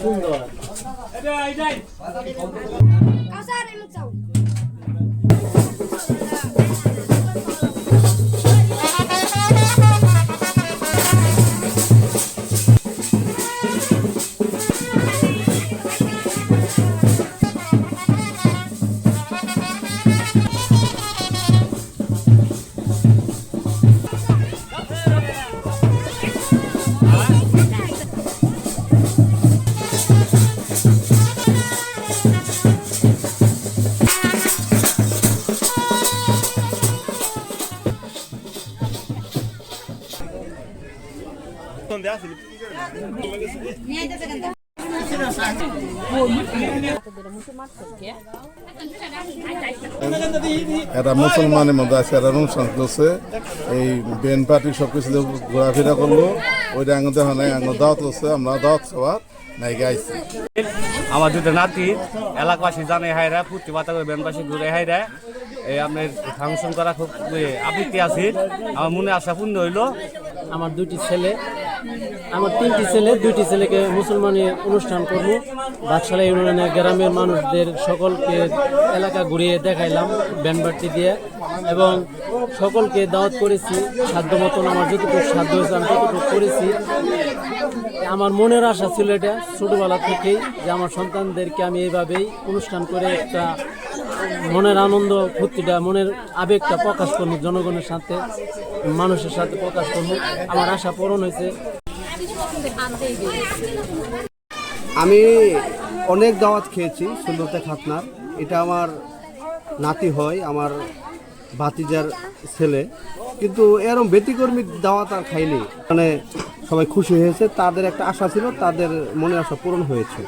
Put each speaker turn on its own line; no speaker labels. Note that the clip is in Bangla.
সুন্দর কাউসার এমন চাও এটা মুসলমানের মধ্যে আছে একটা অনুষ্ঠান করছে। এই বেন পার্টি সব কিছু ঘোরাফেরা করল। ওইটা আঙুল দেখা নাই আঙুল দাওয়াত করছে আমরা দাওয়াত খাবার নাই গাইছি
আমার দুটো নাতি এলাকাবাসী জানে হাইরা ফুর্তি বাতা করে বেনবাসী ঘুরে হাইরা এই আপনার ফাংশন করা খুব এ, আবৃত্তি আছে। আমার মনে আশা পূর্ণ হইল।
আমার দুটি ছেলে আমার তিনটি ছেলে, দুইটি ছেলেকে মুসলমানি অনুষ্ঠান করব। বাদশালা ইউনিয়নে গ্রামের মানুষদের সকলকে এলাকা ঘুরিয়ে দেখাইলাম, ব্যানবাড়তি দিয়ে। এবং সকলকে দাওয়াত করেছি, সাধ্য মতন আমার যতটুকু সাধ্য হয়েছে আমি ততটুকু করেছি। আমার মনের আশা ছিল এটা ছোটোবেলা থেকেই যে আমার সন্তানদেরকে আমি এইভাবেই অনুষ্ঠান করে একটা মনের আনন্দ, ফুর্তিটা, মনের আবেগটা প্রকাশ করব, জনগণের সাথে, মানুষের সাথে প্রকাশ করব। আমার আশা পূরণ হয়েছে।
আমি অনেক দাওয়াত খেয়েছি, সুন্দরতা খাতনার। এটা আমার নাতি হয়, আমার ভাতিজার ছেলে। কিন্তু এরম ব্যতিকর্মী দাওয়াত আর খাইনি। মানে সবাই খুশি হয়েছে, তাদের একটা আশা ছিল, তাদের মনে আশা পূরণ হয়েছে।